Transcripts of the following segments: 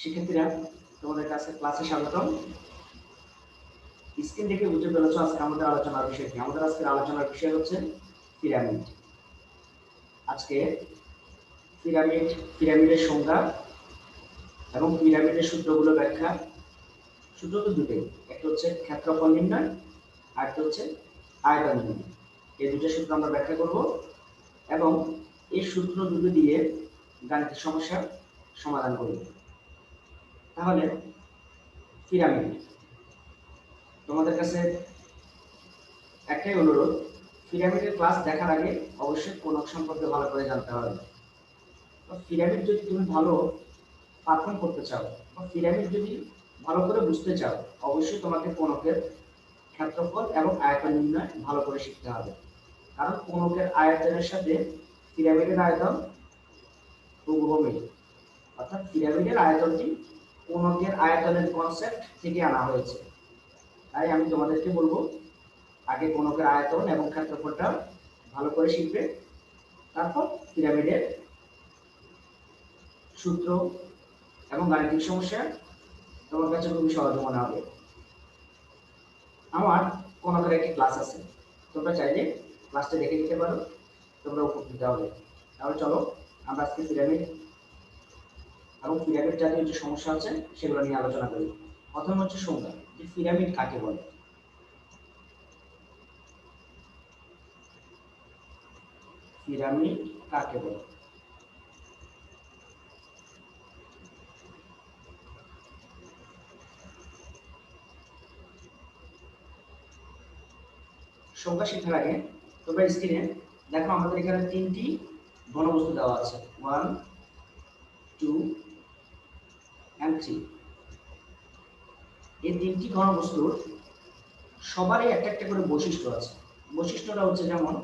শিক্ষার্থীরা, তোমাদের কাছে ক্লাসে স্বাগতম। স্ক্রিন দেখে বুঝতে পেরেছ আজকে আমাদের আলোচনার বিষয় কি আমাদের আজকের আলোচনার বিষয় হচ্ছে পিরামিড। আজকে পিরামিড, পিরামিডের সংজ্ঞা এবং পিরামিডের সূত্রগুলো ব্যাখ্যা। সূত্র তো দুটোই, একটা হচ্ছে ক্ষেত্রফল নির্ণয়, আর একটা হচ্ছে আয়তন নির্ণয়। এই দুটো সূত্র আমরা ব্যাখ্যা করব এবং এই সূত্র দুটো দিয়ে গাণিতিক সমস্যার সমাধান করব। তাহলে পিরামিড। তোমাদের কাছে একটাই অনুরোধ, পিরামিডের ক্লাস দেখার আগে অবশ্যই কোন সম্পর্কে ভালো করে জানতে হবে। পিরামিড যদি তুমি ভালো পারফর্ম করতে চাও, বা পিরামিড যদি ভালো করে বুঝতে চাও, অবশ্যই তোমাকে কোনকের ক্ষেত্রফল এবং আয়তন নির্ণয় ভালো করে শিখতে হবে। কারণ কোনকের আয়তনের সাথে পিরামিডের আয়তন হুবহু মিল। অর্থাৎ পিরামিডের আয়তনটি কোনকের আয়তনের কনসেপ্ট থেকে আনা হয়েছে। তাই আমি তোমাদেরকে বলব, আগে কোনকের আয়তন এবং ক্ষেত্রফলটা ভালো করে শিখবে, তারপর পিরামিডের সূত্র এবং গাণিতিক সমস্যা তোমার কাছে খুবই সহজ মনে হবে। আমার কোনকের একটি ক্লাস আছে, তোমরা চাইলে ক্লাসটা দেখে নিতে পারো, তোমরা উপকৃত হবে। তাহলে চলো, আমরা আজকে পিরামিড এবং পিরামিড জাতীয় যে সমস্যা আছে, সেগুলো নিয়ে আলোচনা করি। প্রথম হচ্ছে সংজ্ঞা, যে পিরামিড কাকে বলে? পিরামিড কাকে বলে? সংখ্যা শেখার আগে তোমরা স্ক্রিনে দেখো আমাদের এখানে তিনটি ঘনবস্তু দেওয়া আছে। ওয়ান টু অ্যান্ড থ্রি এই তিনটি ঘনবস্তুর সবারই একটা একটা করে বৈশিষ্ট্য আছে। বৈশিষ্ট্যটা হচ্ছে যেমন,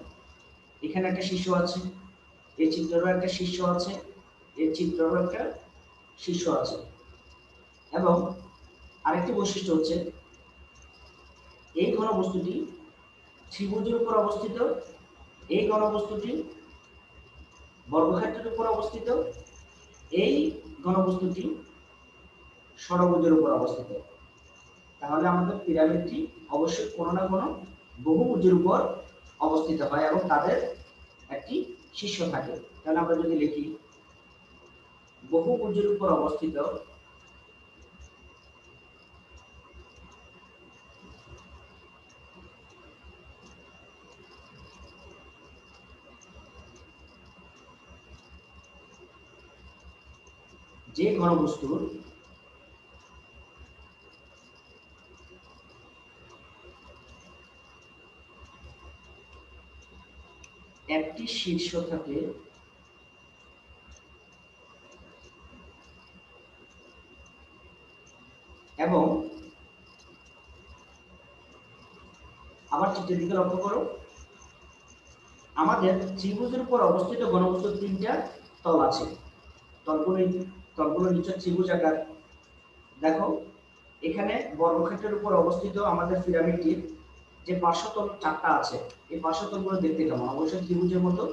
এখানে একটা শীর্ষ আছে, এই চিত্রেরও একটা শীর্ষ আছে, এই চিত্রেরও একটা শীর্ষ আছে। এবং আরেকটি বৈশিষ্ট্য হচ্ছে, এই ঘনবস্তুটি ত্রিভুজের উপর অবস্থিত, এই ঘনবস্তুটি বর্গক্ষেত্রের উপর অবস্থিত, এই ঘনবস্তুটি ষড়ভুজের উপর অবস্থিত। তাহলে আমাদের পিরামিডটি অবশ্যই কোনো না কোনো বহুভুজের উপর অবস্থিত হয় এবং তাদের একটি শীর্ষ থাকে। তাহলে আমরা যদি লিখি, বহুভুজের উপর অবস্থিত যে ঘনবস্তুর একটি শীর্ষ থাকে। এবং আবার চিত্রের দিকে লক্ষ্য করো। আমাদের ত্রিভুজের উপর অবস্থিত ঘনবস্তুর তিনটা তল আছে। তলগুলো তলগুলো নিচে ত্রিভুজ আকার। দেখো, এখানে বর্গক্ষেত্রের উপর অবস্থিত আমাদের পিরামিডটির যে পার্শ্বতল চারটা আছে, এই পার্শ্বতলগুলো দেখতে কেমন? অবশ্যই ত্রিভুজের মতো।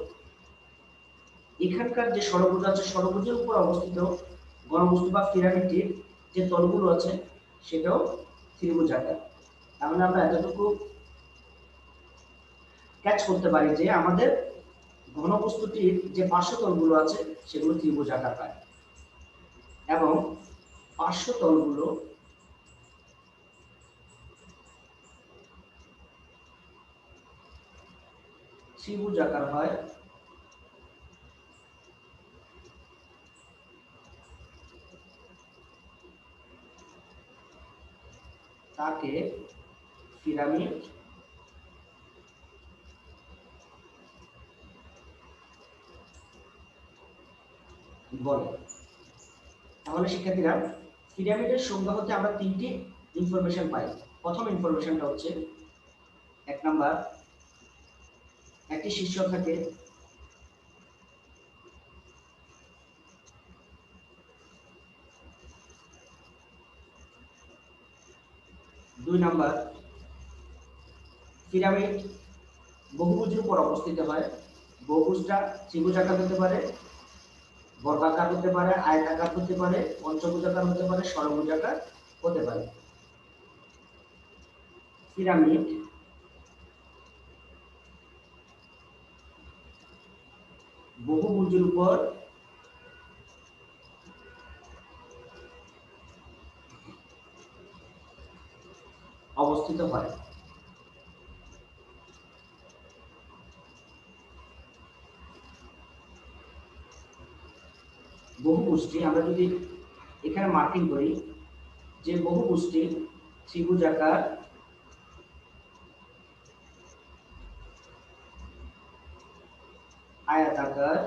এখানকার যে ষড়ভুজ আছে, ষড়ভুজের উপর অবস্থিত গণবস্তু বা পিরামিডটির যে তলগুলো আছে, সেটাও ত্রিভুজ আকার। তাহলে আমরা এতটুকু ক্যাচ করতে পারি যে আমাদের ঘনবস্তুটির যে পার্শ্বতলগুলো আছে, সেগুলো ত্রিভুজ আকার পায়। এবং পার্শ্বতলগুলো ত্রিভুজ আকার হয়। তাকে পিরামিড বলে। তাহলে শিক্ষার্থীরা, পিরামিডের সংজ্ঞা হতে আমরা তিনটি ইনফরমেশন পাই। প্রথম ইনফরমেশনটা হচ্ছে এক নাম্বার একটি শীর্ষ থাকে দুই নাম্বার, পিরামিড বহুভুজের উপর অবস্থিত হয়। বহুভুজটা ত্রিভুজ আকার হতে পারে, বর্গাকার হতে পারে, আয়তাকার হতে পারে, পঞ্চভুজাকার হতে পারে, ষড়ভুজাকার হতে পারে। পিরামিড বহুভুজের উপর অবস্থিত হয়। বহুপুষ্টি আমরা যদি এখানে মার্কিং করি যে বহুপুষ্টি ত্রিভুজাকার আয়তাকার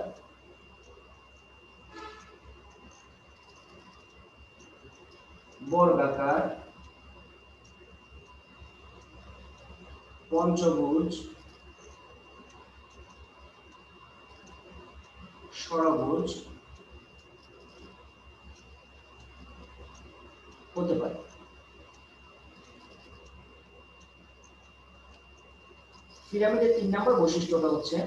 বর্গাকার পঞ্চভুজ ষড়ভুজ হতে পারে। পিরামিডের তিন নম্বর বৈশিষ্ট্যটা হচ্ছে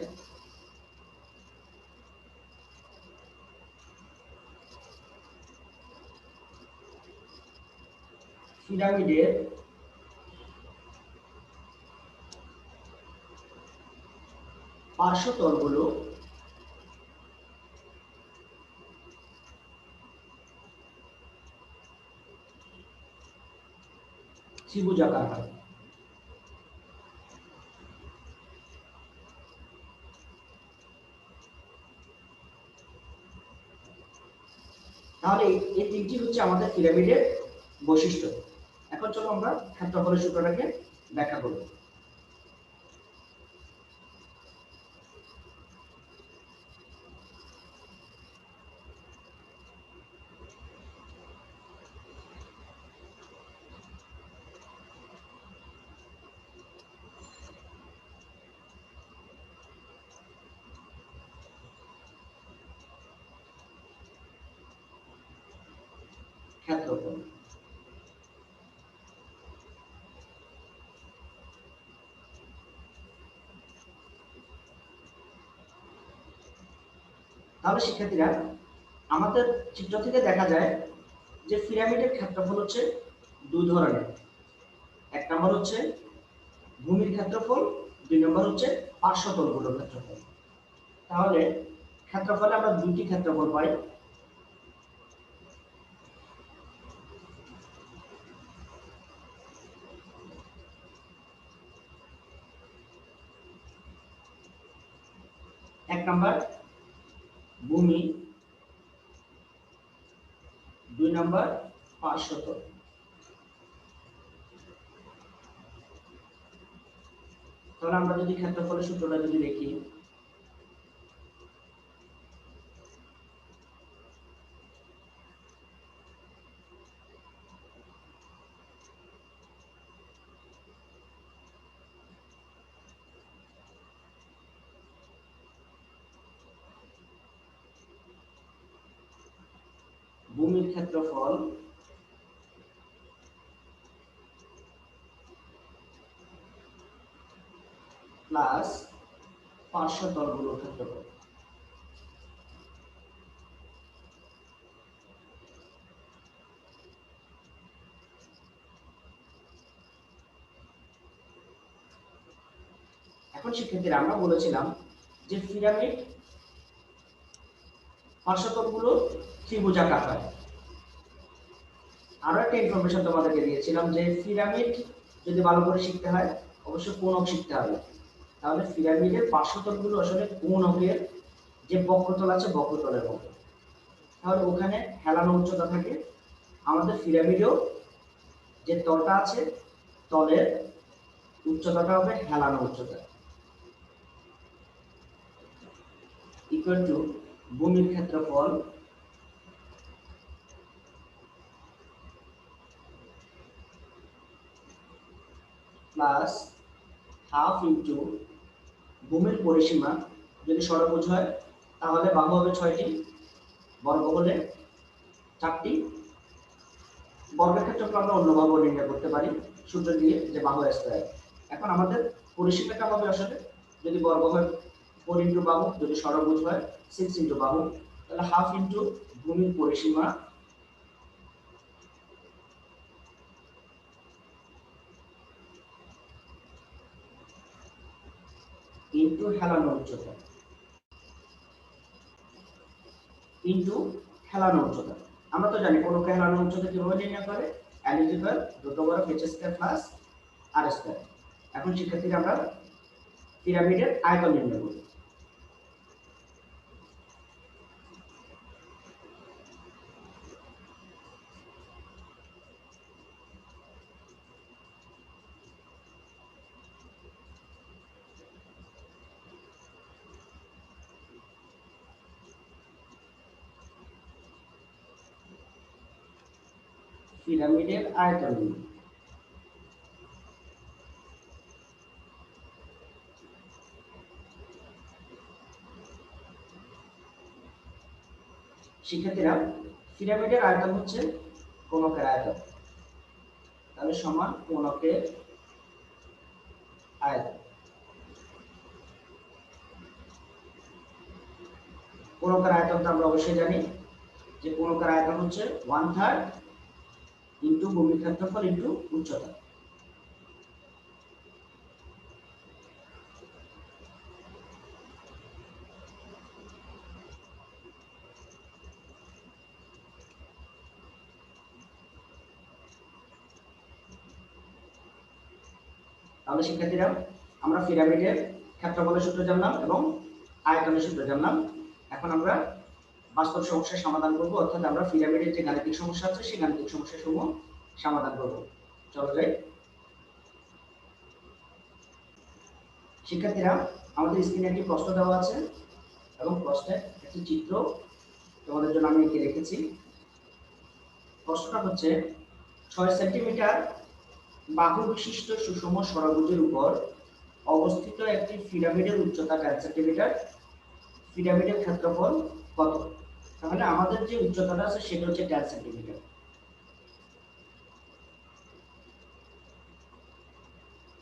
পিরামিডের পার্শ্বতলগুলো ত্রিভুজাকার হয় তাহলে এই তিনটি হচ্ছে আমাদের পিরামিডের বৈশিষ্ট্য। এখন চলো আমরা ক্ষেত্রফলের সূত্রটাকে ব্যাখ্যা করব ক্ষেত্রফল তাহলে শিক্ষার্থীরা, আমাদের চিত্র থেকে দেখা যায় যে পিরামিডের ক্ষেত্রফল হচ্ছে দুই ধরনের। এক নম্বর হচ্ছে ভূমির ক্ষেত্রফল, দুই নম্বর হচ্ছে পার্শ্বতলগুলোর ক্ষেত্রফল। তাহলে ক্ষেত্রফলে আমরা দুটি ক্ষেত্রফল পাই। এক নম্বর ভূমি দুই নম্বর পাঁচশত। তাহলে আমরা যদি ক্ষেত্রফলের সূত্রটা যদি দেখি ভূমির ক্ষেত্রফল প্লাস পার্শ্বতলগুলোর ক্ষেত্রফল। এখন শিক্ষার্থীরা আমরা বলেছিলাম যে পিরামিড পার্শ্বতলগুলো ত্রিভুজাকার হয় আরও একটা ইনফরমেশন তোমাদেরকে দিয়েছিলাম যে পিরামিড যদি ভালো করে শিখতে হয়, অবশ্যই কোণক শিখতে হবে? তাহলে পিরামিডের পার্শ্বতলগুলো আসলে কোণকের যে বক্রতল আছে বক্রতলের মতো। তাহলে ওখানে হেলানো উচ্চতা থাকে। আমাদের পিরামিডেও যে তলটা আছে, তলের উচ্চতাটা হবে হেলানো উচ্চতা। ইকুয়াল টু ভূমির ক্ষেত্রফল। প্লাস হাফ ইন্টু ভূমির পরিসীমা যদি ষড়ভুজ হয়, তাহলে বাহু হবে ছয়টি বর্গ হলে চারটি। বর্গের ক্ষেত্রফল আমরা অন্যভাবে নির্ণয় করতে পারি, সূত্র দিয়ে যে বাহু স্কয়ার এখন আমাদের পরিসীমাটা হবে আসলে যদি বর্গ হয় ফোর ইন্টু বাহু যদি ষড়ভুজ হয় সিক্স ইন্টু বাহু তাহলে হাফ ইন্টু ভূমির পরিসীমা ইন্টু হেলানো উচ্চতা ইন্টু হেলানো উচ্চতা আমরা তো জানি কোনো হেলানো উচ্চতা কীভাবে নির্ণয় করে? অ্যালিজিবল দুটো বড় H square plus R square এখন শিক্ষার্থীরা আমরা পিরামিডের আয়তন নির্ণয় করব পিরামিডের আয়তন। শিক্ষার্থীরা, পিরামিডের আয়তন হচ্ছে কোনকের আয়তন। তাহলে সমান কোনকের আয়তন। কোনকের আয়তন তো আমরা অবশ্যই জানি যে কোনকের আয়তন হচ্ছে ওয়ান থার্ড ইন্টু ভূমির ক্ষেত্রফল ইন্টু উচ্চতা। তাহলে শিক্ষার্থীরা, আমরা পিরামিডের ক্ষেত্রফলের সূত্র জানলাম এবং আয়তনের সূত্র জানলাম। এখন আমরা বাস্তব সমস্যার সমাধান করব, অর্থাৎ আমরা পিরামিডের যে গাণিতিক সমস্যা আছে, সেই গাণিতিক সমস্যা সমূহ সমাধান করব। চলো যাই। শিক্ষার্থীরা, আমাদের স্ক্রিনে একটি প্রশ্ন দেওয়া আছে এবং প্রশ্নের একটি চিত্র তোমাদের জন্য আমি এঁকে রেখেছি। প্রশ্নটা হচ্ছে, ছয় সেন্টিমিটার বাহু বিশিষ্ট সুষম ষড়ভুজের উপর অবস্থিত একটি পিরামিডের উচ্চতা টেন সেন্টিমিটার? পিরামিডের ক্ষেত্রফল কত? তাহলে আমাদের যে উচ্চতাটা আছে, সেটা হচ্ছে টেন সেন্টিমিটার।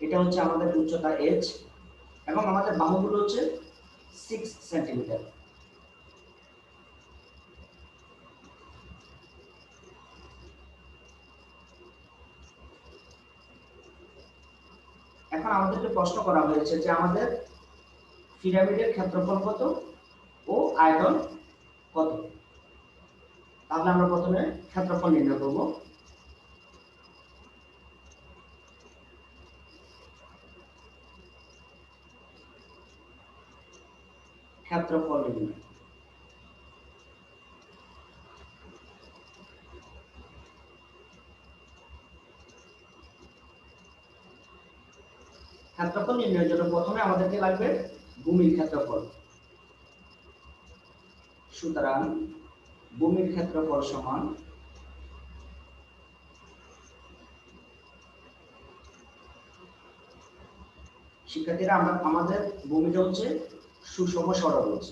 এটা হচ্ছে আমাদের উচ্চতা এইচ এবং আমাদের বাহুগুলো হচ্ছে সিক্স সেন্টিমিটার এখন আমাদেরকে প্রশ্ন করা হয়েছে যে আমাদের পিরামিডের ক্ষেত্রফল কত ও আয়তন কত? তাহলে আমরা প্রথমে ক্ষেত্রফল নির্ণয় করব। ক্ষেত্রফল নির্ণয়। ক্ষেত্রফল নির্ণয়ের জন্য প্রথমে আমাদেরকে লাগবে ভূমির ক্ষেত্রফল। সুতরাং ভূমির ক্ষেত্রফল সমান শিক্ষার্থীরা, আমরা আমাদের ভূমিটা হচ্ছে সুষম ষড়ভুজ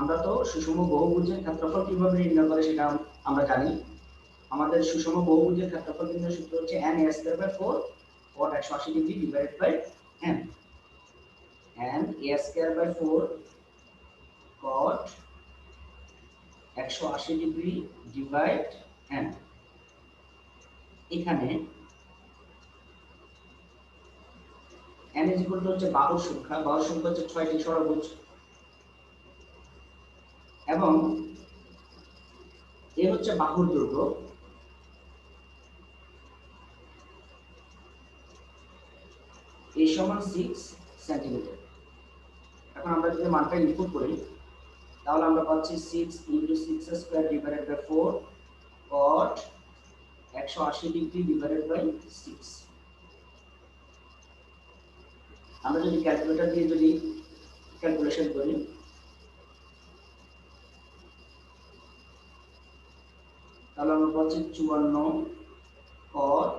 আমরা তো সুষম বহুভুজের ক্ষেত্রফল কীভাবে নির্ণয় করে সেটা আমরা জানি। আমাদের সুষম বহুভুজের ক্ষেত্রফল নির্ণয় সূত্র হচ্ছে n a square by 4 cot 180 degree divided by n n a square by 4 cot 180 degree divide n এখানে n ইজ ইকুয়াল টু হচ্ছে বাহুর সংখ্যা বাহুর সংখ্যা হচ্ছে ছয়টি ষড়ভুজ এবং এ হচ্ছে বাহুর দৈর্ঘ্য এ সমান সিক্স সেন্টিমিটার এখন আমরা যদি মানটা ইনপুট করি তাহলে আমরা পাচ্ছি six into six square divided by four cot একশো আশি ডিগ্রি ডিভাইডেড বাই সিক্স আমরা যদি ক্যালকুলেটর দিয়ে যদি ক্যালকুলেশন করি, তাহলে আমরা পাচ্ছি চুয়ান্ন কট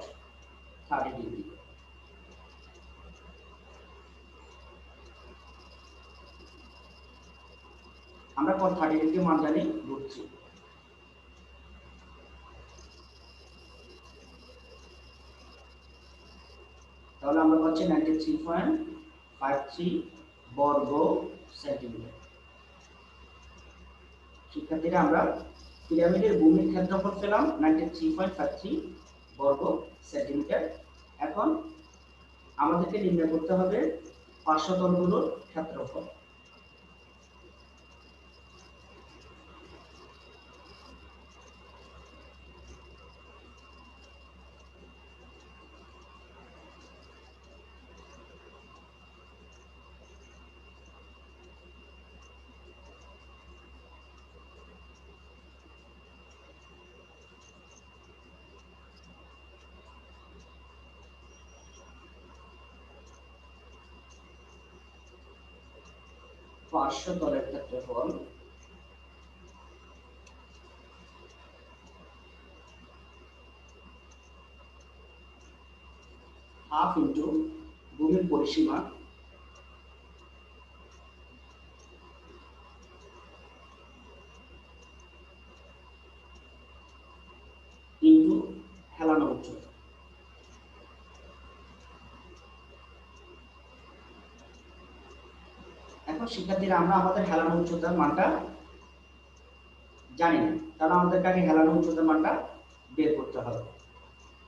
থার্টি ডিগ্রি আমরা কট থার্টি ডিগ্রি মান রুট তাহলে আমরা পাচ্ছি ninety three point five three বর্গ সেন্টিমিটার। শিক্ষার্থীরা, আমরা পিরামিডের ভূমির ক্ষেত্রফল পেলাম ninety three point five three বর্গ সেন্টিমিটার। এখন আমাদেরকে নির্ণয় করতে হবে পার্শ্বতলগুলোর ক্ষেত্রফল। পার্শ্বতলের ক্ষেত্রফল হাফ ইন্টু ভূমির পরিসীমা ইন্টু হেলানো উচ্চতা এখন শিক্ষার্থীরা, আমরা আমাদের হেলানো উচ্চতার মানটা জানি না। তাহলে আমাদেরকে আগে হেলানো উচ্চতার মানটা বের করতে হবে।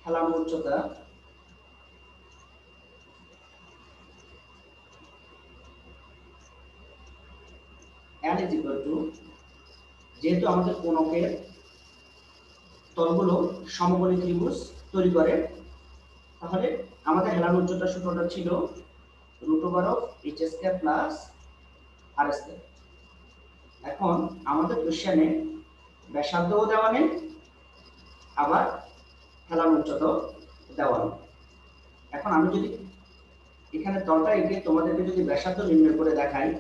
হেলানো উচ্চতা যেহেতু আমাদের কোনকের তলগুলো সমকোণী ত্রিভুজ তৈরি করে, তাহলে আমাদের হেলানো উচ্চতা সূত্রটা ছিল root over of H square plus এখন আমাদের কোশ্চেনে ব্যাসার্ধও দেওয়া নেই, আবার হেলানো উচ্চতাও দেওয়া নেই। এখন আমি যদি এখানে তলটা এঁকে তোমাদেরকে যদি ব্যাসার্ধ নির্ণয় করে দেখাই।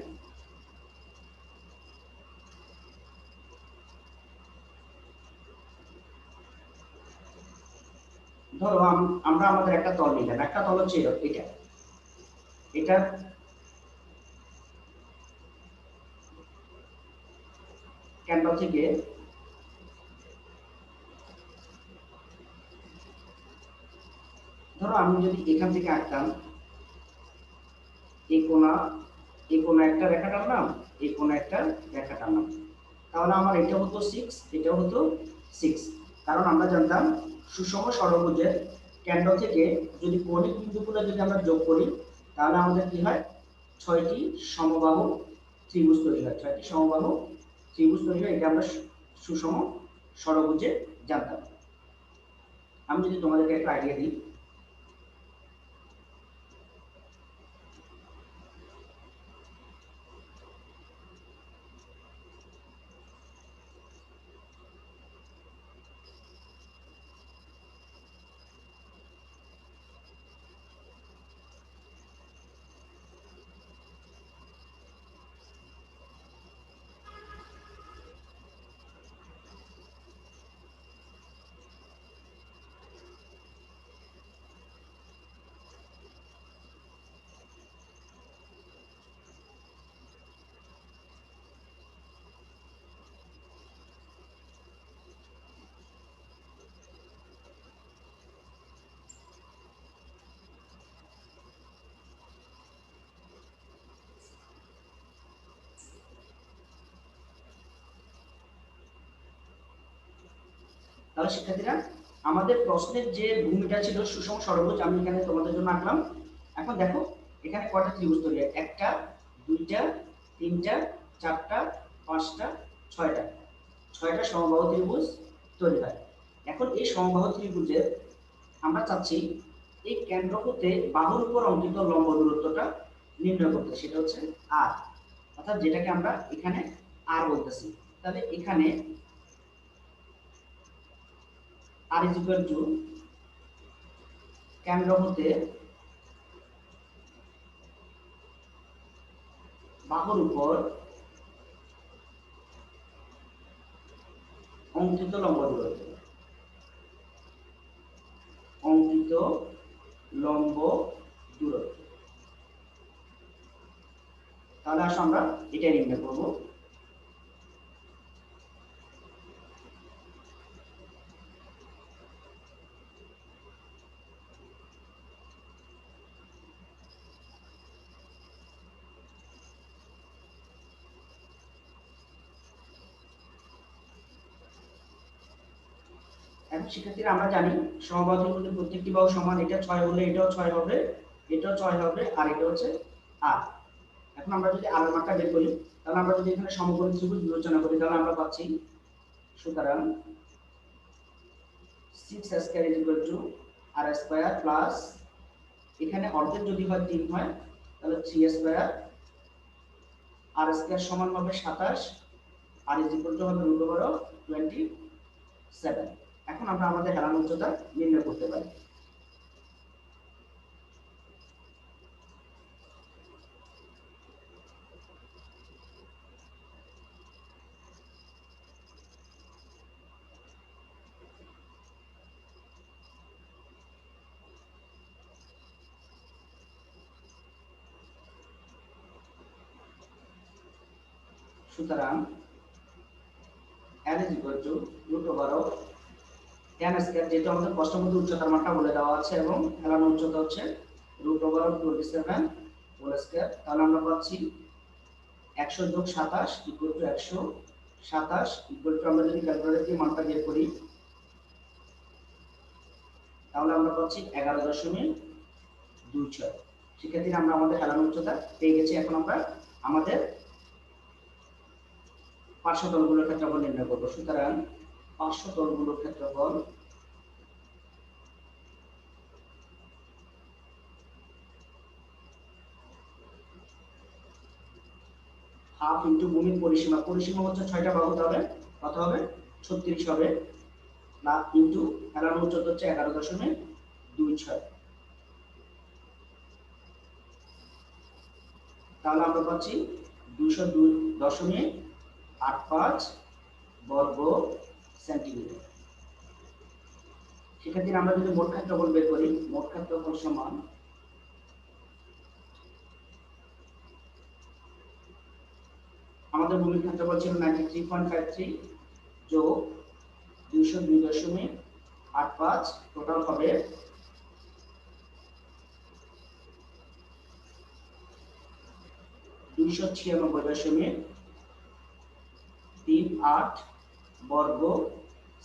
ধরো আম- আমরা আমাদের একটা তল নিলাম। একটা তল হচ্ছে এটা। এটা কেন্দ্র থেকে ধরো আমি যদি এখান থেকে আঁকতাম, এই কোনা এই কোনা একটা রেখা টানলাম, এই কোনা একটা রেখা টানলাম। তাহলে আমার এটা হতো সিক্স এটা হতো সিক্স কারণ আমরা জানতাম সুষম ষড়ভুজের কেন্দ্র থেকে যদি কৌণিক বিন্দুগুলো যদি আমরা যোগ করি, তাহলে আমাদের কি হয়? ছয়টি সমবাহু ত্রিভুজ তৈরি হয়। ছয়টি সমবাহু ত্রিভুজ তৈরি হয় এটা আমরা সুষম ষড়ভুজে জানতাম আমি যদি তোমাদেরকে একটা আইডিয়া দিই তাহলে শিক্ষার্থীরা, আমাদের প্রশ্নের যে ভূমিটা ছিল সুষম সর্বোচ্চ, আমি এখানে তোমাদের জন্য আঁকলাম। এখন দেখো, এখানে কয়টা ত্রিভুজ তৈরি হয়? একটা, দুইটা, তিনটা, চারটা, পাঁচটা, ছয়টা। ছয়টা সমবাহু ত্রিভুজ তৈরি হয়। এখন এই সমবাহু ত্রিভুজের আমরা চাচ্ছি, এই কেন্দ্র হতে বাহুর উপর অঙ্কিত লম্ব দূরত্বটা নির্ণয় করতে। সেটা হচ্ছে আর অর্থাৎ যেটাকে আমরা এখানে আর বলতেছি। তাহলে এখানে আর ইজ ইকুয়াল টু কেন্দ্র হতে বাহুর উপর অঙ্কিত লম্ব দূরত্ব অঙ্কিত লম্ব দূরত্ব। তাহলে আসো আমরা এটা নির্ণয় করব এখন শিক্ষার্থীরা আমরা জানি সমবাহুর মধ্যে প্রত্যেকটি বাহু সমান, এটা ছয় হলে এটাও ছয় হবে, এটাও ছয় হবে, আর এটা হচ্ছে আট। এখন আমরা যদি আর মাত্রা বের করি, তাহলে আমরা যদি এখানে সমকোণী ত্রিভুজ বিবেচনা করি, তাহলে আমরা পাচ্ছি, সুতরাং six square is equal to R square plus এখানে অর্ধেক যদি হয় তিন হয়, তাহলে থ্রি স্কোয়ার আর স্কোয়ার সমান হবে সাতাশ আর ইজ ইকুয়াল টু হবে রুট ওভার টোয়েন্টি সেভেন এখন আমরা আমাদের হেলান উচ্চতা নির্ণয় করতে পারি। সুতরাং n is equal to root over tan square যেহেতু আমাদের প্রশ্নবোধ উচ্চতার মানটা বলে দেওয়া আছে এবং হেলানো উচ্চতা হচ্ছে root over of 27 whole square তাহলে আমরা পাচ্ছি 100 যোগ 27 ইকুয়াল টু 127 ইকুয়াল টু আমরা যদি ক্যালকুলেটর দিয়ে মানটা বের করি, তাহলে আমরা পাচ্ছি 11 দশমিক দুই ছয়। শিক্ষার্থীরা আমরা আমাদের হেলানো উচ্চতা পেয়ে গেছি। এখন আমরা আমাদের পার্শ্বতলগুলোর ক্ষেত্রফল নির্ণয় করব। সুতরাং পার্শ্বতলগুলোর ক্ষেত্রফল। হাফ ইন্টু ভূমির পরিসীমা পরিসীমা হচ্ছে ছয়টা বাহু তাহলে কত হবে? ছত্রিশ হবে। না, ইন্টু এগারো উচ্চতা হচ্ছে এগারো দশমিক দুই ছয়। তাহলে আমরা পাচ্ছি দুশো দুই দশমিক আট পাঁচ বর্গ সেন্টিমিটার। সেক্ষেত্রে আমরা যদি মোট ক্ষেত্রফল বের করি, মোট ক্ষেত্রফল সমান আমাদের ক্ষেত্রফল ছিল ninety three point five three যোগ দুইশো দুই দশমিক আট পাঁচ টোটাল হবে দুইশো ছিয়ানব্বই দশমিক তিন আট বর্গ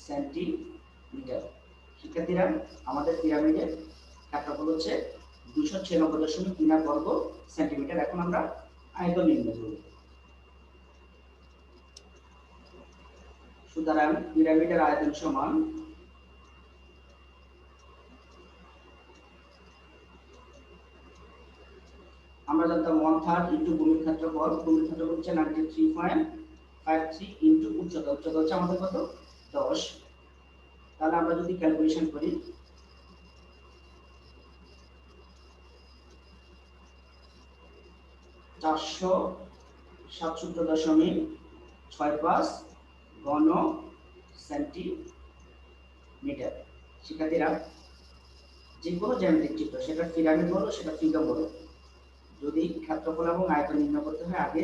সেন্টিমিটার। শিক্ষার্থীরা, আমাদের পিরামিডের ক্ষেত্রফল হচ্ছে দুশো ছিয়ানব্বই দশমিক তিন বর্গ সেন্টিমিটার। এখন আমরা আয়তন নির্ণয় করব সুতরাং পিরামিডের আয়তন সমান আমরা জানতাম ওয়ান থার্ড ইন্টু ভূমির ক্ষেত্রফল। ভূমির ক্ষেত্রফল হচ্ছে ninety three point five three into উচ্চতা উচ্চতা হচ্ছে আমাদের কত? দশ। তাহলে আমরা যদি ক্যালকুলেশন করি, চারশো সাতষট্টি দশমিক ছয় পাঁচ ঘন সেন্টিমিটার। শিক্ষার্থীরা, যে কোনো জ্যামিতিক চিত্র, সেটা পিরামিড বলো, সেটা ফিগার বলো। যদি ক্ষেত্রফল এবং আয়তন নির্ণয় করতে হয়, আগে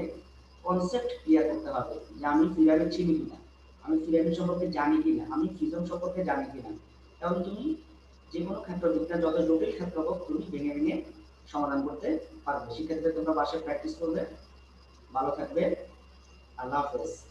কনসেপ্ট ক্লিয়ার করতে হবে যে আমি পিরামিড চিনি কিনা, আমি পিরামিড সম্পর্কে জানি কিনা, আমি ফিজম সম্পর্কে জানি কিনা। কারণ তুমি যে কোনো ক্ষেত্র বিজ্ঞান যত জটিল ক্ষেত্র হোক, তুমি ভেঙে ভেঙে সমাধান করতে পারবে। সেক্ষেত্রে তোমরা বাসায় প্র্যাকটিস করবে, ভালো থাকবে। আল্লাহ হাফেজ।